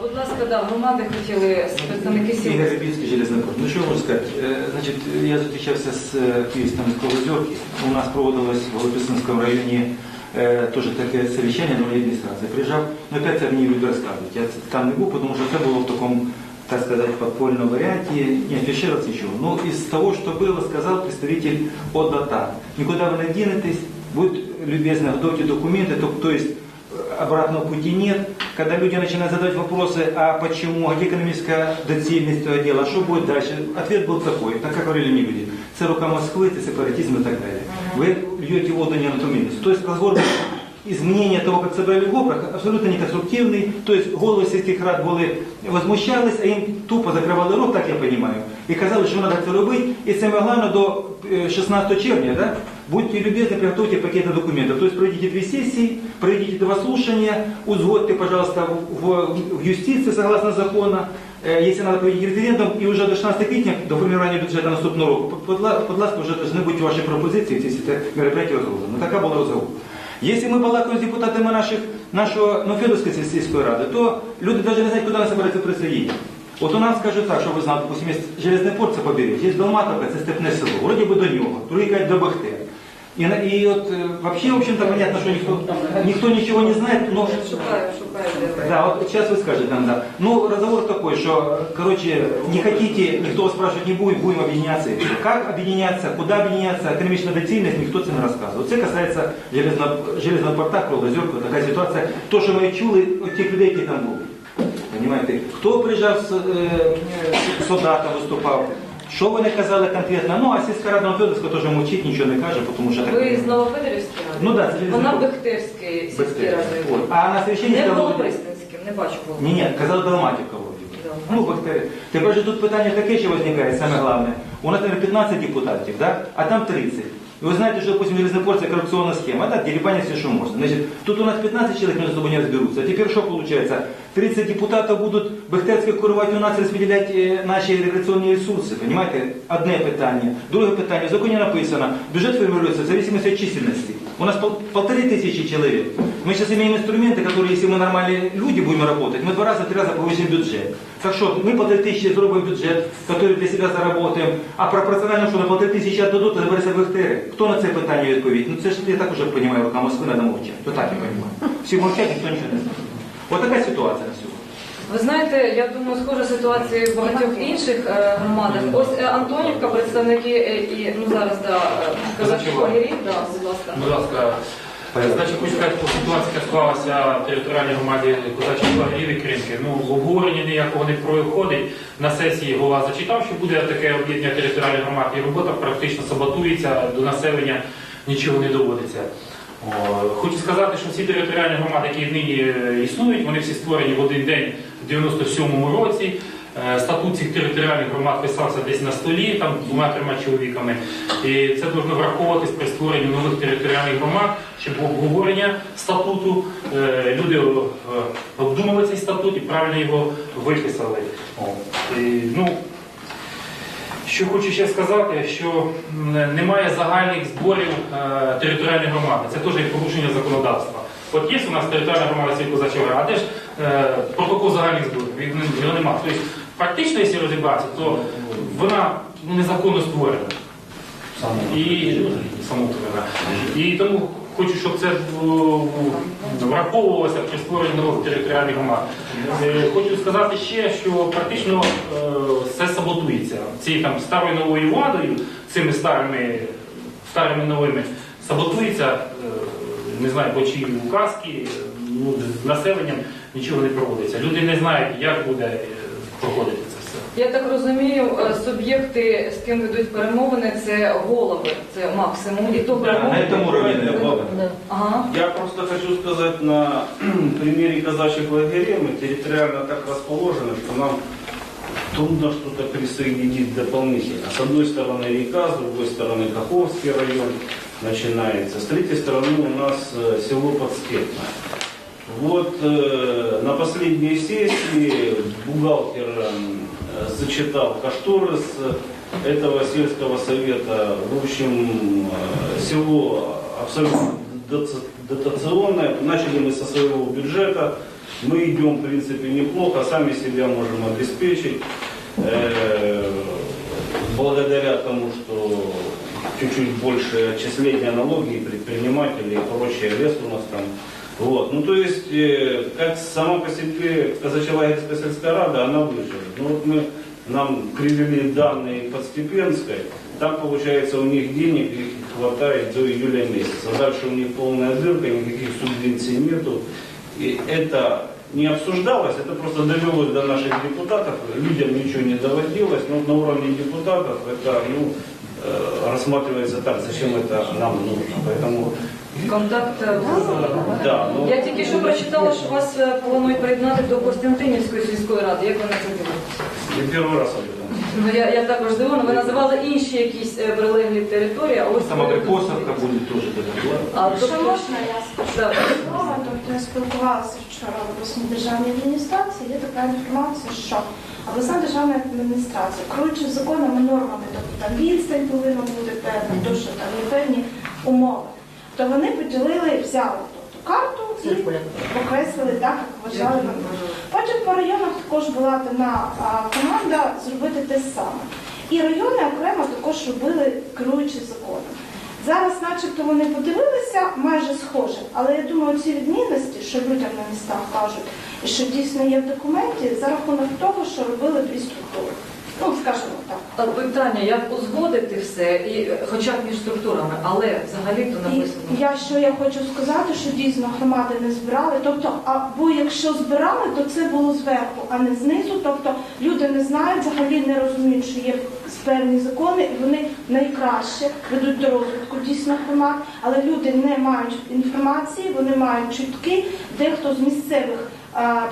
Будь ласка, да, громади хотіли представники сіл. Ігор Рибінський, Железнопорт. Ну що я можу сказати? Е, Значить, я зустрічався з е, Київським міськовозорки. У нас проводилось в Голописинському районі е, теж таке совещання нової адміністрації. Приїжджав, ну опять це мені люди розказують. Я там не був, тому що це було в такому, так сказать, подпольном варианте, не афишироваться ничего. Но из того, что было, сказал представитель ОДАТА. Никуда вы не денетесь, будь любезны, готовьте документы, то, то есть э, обратного пути нет. Когда люди начинают задавать вопросы, а почему, а где экономическая доцельность этого дела, а что будет дальше, ответ был такой, так как говорили мне люди, это рука Москвы, это сепаратизм и так далее. Вы льете воду не на то место. То есть разговор был изменение того, как собрали в ГОПрах, абсолютно не конструктивный. То есть головы сільських рад були возмущались, а їм тупо закривали рот, так я понимаю. І казали, що треба це робити. І саме головне до е, 16 червня, да, Будьте любезны, приготовьте пакеты документов. То есть проведите две сессии, проведите два слушания, узгодьте, пожалуйста, в, в юстиции согласно закону. Е, Если надо провести референдум, і вже до 16 квітня, до формування бюджету наступного року, будь ла- будь ласка, вже повинні бути ваші пропозиції, ці всі те мероприятия. Така була розмова. Якщо ми балакаємо з депутатами наших, нашого ну, Федорської сільської ради, то люди навіть не знають, куди вони збираються присоединити. От у нас скажуть так, що ви знали, допустим, є Железний порт, це побережжя, є Долматовка, це степне село, вроді би до нього, другі кажуть до Бахтер. І, на- і от е, вообще, в общем-то, понятно, що ніхто, ніхто нічого не знає, но Шукаю, шукаю, де ви. да, вот сейчас вы скажете нам, да. Ну, разговор такой, что, короче, не хотите, никто вас спрашивать не будет, будем объединяться. и всё. Как объединяться, куда объединяться, экономичная доцільність, никто це не рассказывает. Це касается железного, железного порта, Круглозерка, така ситуація. То, що ми чули от тих людей, які там були. Понимаєте? Хто приїжджав з, е, з солдатом, виступав, що вони казали конкретно? Ну, а сільська рада Федорська теж мовчить, нічого не каже, тому що так. Ви з Новофедорівської ради? Ну да, це Вона. Бехтерської сільської ради. А на священні Не сказали- Новопристанським, не бачу було. ні, ні, казали Далматівка вроді. Ну, бактерії. Тепер же тут питання таке, що виникає, саме головне. У нас, наверное, 15 депутатів, да? а там 30. І ви знаєте, що, допустим, Железнопорт це коррупционная схема, да, деребанить все, что можно. Значит, тут у нас 15 человек между собой не разберутся. А теперь что получается? 30 депутатов будут Бехтерське курувати у нас і розподіляти е, наші рекреаційні ресурси, понимаете? Одне питання. Друге питання, в законі написано, бюджет формируется в зависимости от численности. У нас пол- полторы тысячи человек. Мы сейчас имеем инструменты, которые, если мы нормальные люди будем работать, мы два раза, три раза повысим бюджет. Так что мы полторы тысячи сделаем бюджет, который для себя заработаем, а пропорционально, що на полторы тысячи отдадут, то забереться Бехтери. Хто на це питання відповідь? Ну це ж я так уже розумію, рука Москви надо мовчати. То так я розумію. Всі мовчать, ніхто нічого не знає. Ось така ситуація на сьогодні. Ви знаєте, я думаю, схожа ситуація в багатьох інших е, громадах. Ось е, Антонівка, представники е, і ну зараз да казачого гірів, да, будь ласка. Будь ласка, значить, хочу сказати, що ситуація яка склалася в територіальній громаді Козачої Лагерів і Кринки. Ну, обговорення ніякого не проходить. На сесії голова зачитав, що буде таке об'єднання територіальних громад, і робота практично саботується, до населення нічого не доводиться. Хочу сказати, що всі територіальні громади, які нині е, існують, вони всі створені в один день в 97-му році. Е, Статут цих територіальних громад писався десь на столі, там двома-трьома чоловіками. І це повинно враховуватись при створенні нових територіальних громад, щоб обговорення статуту е, люди обдумали цей статут і правильно його виписали. І, ну, що хочу ще сказати, що немає загальних зборів е, територіальної громади. Це теж є порушення законодавства. От є у нас територіальна громада Сількозачова, а де ж е, протокол загальних зборів? Його немає. Тобто, фактично, якщо розібратися, то вона ну, незаконно створена. І самоутворена. І тому хочу, щоб це в- враховувалося при створенні нових територіальних громад. Е, Хочу сказати ще, що практично е, все саботується. Цією там старою новою владою, цими старими, старими новими, саботується, е, не знаю, по чиї указки, е, ну, з населенням нічого не проводиться. Люди не знають, як буде е, проходити. Я так розумію, е, суб'єкти, з ким ведуть перемовини, це голови, це максимум. І то Да, на перемовини. этом уровне, наверное. Да. Ага. Я просто хочу сказать на примере казачьих лагерей, мы территориально так расположены, что нам трудно что-то присоединить дополнительно. С одной стороны река, с другой стороны Каховский район начинается, с третьей стороны у нас э, село Подстепное. Вот э, на последней сессии бухгалтер э, зачитал кошторис э, этого сельского совета. В общем, э, село абсолютно дота- дотационное. Начали мы со своего бюджета Мы идем, в принципе, неплохо, сами себя можем обеспечить. Э, Благодаря тому, что чуть-чуть больше отчисления налоги, предприниматели и прочее, лес у нас там. Вот. Ну, то есть, э, как сама по себе Казачелагерская сельская рада, она выживет. Ну, вот мы, нам привели данные по Степенской, там, получается, у них денег их хватает до июля месяца. Дальше у них полная дырка, никаких субвенций нету. И это не обсуждалось, это просто довелось до наших депутатов, людям ничего не доводилось, но на уровне депутатов это ну, э, рассматривается так, зачем это нам нужно. Поэтому, Контакт. е, да, ну, Я тільки що прочитала, що вас е, планують приєднати до Костянтинівської сільської ради. Як ви на це дивитеся? я первый раз об. Ну я, я також здивована. Ви називали інші якісь е, прилеглі території, а ось Сама Припосовка буде теж. А Якщо тобто, можна, я скажу тобто я спілкувалася вчора в обласній державній адміністрації, є така інформація, що обласна державна адміністрація, керуючи законами, нормами, тобто там відстань повинна бути певна, то що там є певні умови, то вони поділили, взяли тобто, карту і окреслили так, як вважали вони. Потім по районах також була дана команда зробити те саме. І райони окремо також робили керуючи законом. Зараз, начебто, вони подивилися майже схоже, але я думаю, ці відмінності, що людям на містах кажуть, і що дійсно є в документі, за рахунок того, що робили дві структури. Ну, скажімо так. Питання, як узгодити все, і е, хоча б між структурами, але взагалі то І я що я хочу сказати, що дійсно громади не збирали. Тобто, або якщо збирали, то це було зверху, а не знизу. Тобто люди не знають, взагалі не розуміють, що є певні закони, і вони найкраще ведуть до розвитку дійсно громад, але люди не мають інформації, вони мають чутки, дехто з місцевих.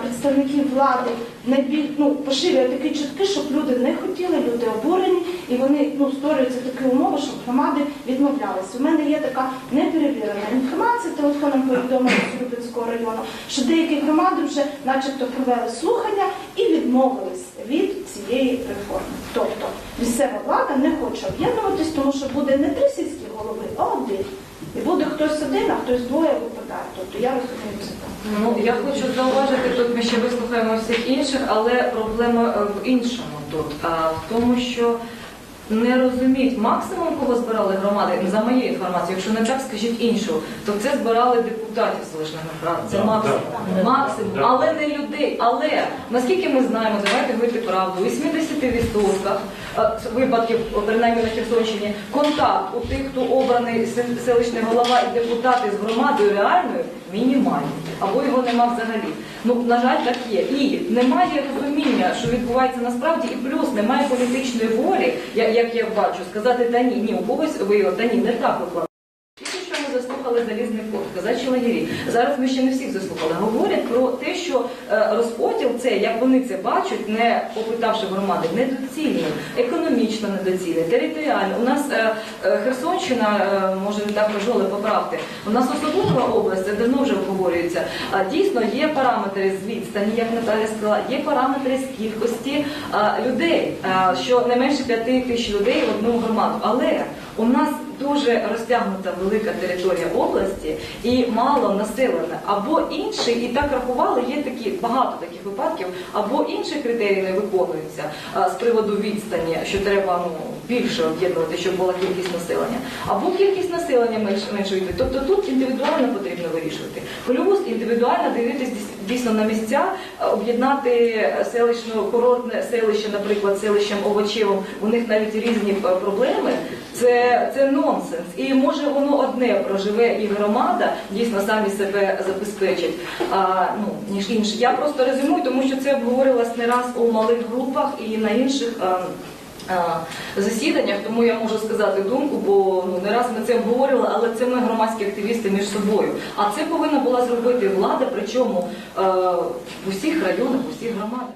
Представників влади найбіль ну поширює такі чутки, щоб люди не хотіли, люди обурені, і вони ну створюються такі умови, щоб громади відмовлялися. У мене є така неперевірена інформація. Телефоном повідомили з Рубинського району, що деякі громади вже, начебто, провели слухання і відмовились від цієї реформи. Тобто місцева влада не хоче об'єднуватись, тому що буде не три сільські голови, а один. І буде хтось один, а хтось двоє випадає. Тобто я розумію це. Ну я хочу зауважити, тут ми ще вислухаємо всіх інших, але проблема е, в іншому тут, а в тому, що не розуміють максимум, кого збирали громади, за моєю інформацією, якщо не так, скажіть іншу, то це збирали депутатів селищних рад. Це Да, максимум, да. максимум, Да. але не людей. Але наскільки ми знаємо, давайте говорити правду, у 80% е, випадків, принаймні на Херсонщині, контакт у тих, хто обраний селищний голова і депутати з громадою реальною, мінімальний. Або його нема взагалі. Ну, на жаль, так є. І немає розуміння, що відбувається насправді, і плюс немає політичної волі, я- як я бачу, сказати та ні, ні, у когось виявив, та ні, не так викладає. Тільки що ми заслухали залізний код, казачі лагері. Зараз ми ще не всіх заслухали. Говорять про те, що е, розподіл це, як вони це бачать, не опитавши громади, недоцільний, економічно недоцільний, територіально. У нас е, е, Херсонщина, може не так кажу, але поправте. У нас особлива область, це давно вже обговорюється. Дійсно є параметри з відстані, як Наталя сказала, є параметри з кількості людей, що не менше п'яти тисяч людей в одну громаду. Але у нас дуже розтягнута велика територія області і мало населена. Або інший, і так рахували, є такі багато таких випадків, або інші критерії не виконуються а, з приводу відстані, що треба ну, більше об'єднувати, щоб була кількість населення, або кількість населення менш відповідь. Тобто тут індивідуально потрібно вирішувати. Плюс індивідуально дивитись дійсно на місця, об'єднати селищно курортне селище, наприклад, селищем Овочевим. У них навіть різні е, проблеми. Це, це нонсенс. І може воно одне проживе і громада дійсно самі себе забезпечить, а, ну, ніж інше. Я просто резюмую, тому що це обговорилось не раз у малих групах і на інших. а, а, Засіданнях, тому я можу сказати думку, бо ну не раз ми це обговорили, але це ми громадські активісти між собою. А це повинна була зробити влада, причому в усіх районах, в усіх громадах.